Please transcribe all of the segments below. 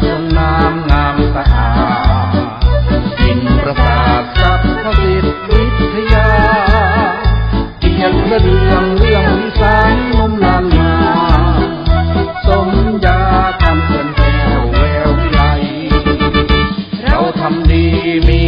สวนน้ำงามสะอาดกินประสาทสัพพสิทธิวิทยาเกียรติระเดืองเรื่องวิสานนมลานมาสมยาทำเกินแก้วแวววิไลเราทำดีมี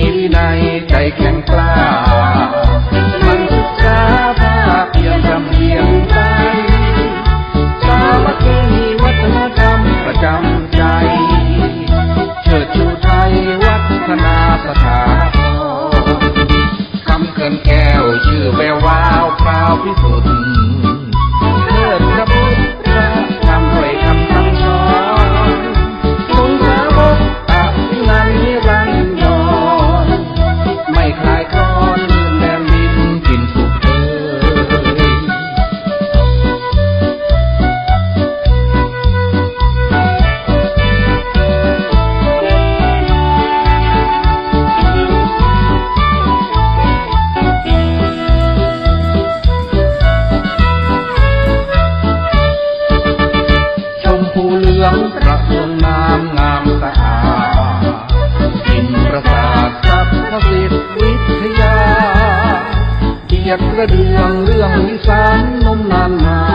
Salve. องกระทรวงน้ำงามสะอาดกินประสาทสัพพสิทธิวิทยาเกียรติกระเดืองเรื่องวิสานนมนานมา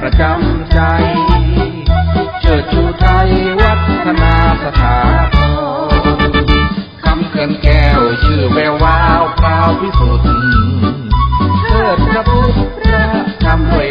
ประจำใจ เชิดชูไทยวัฒนาสถาพรคำเขื่อนแก้วชื่อแวววาวเปล่าพิสุทธิ์เชิดพระพุทธธรรมด้วย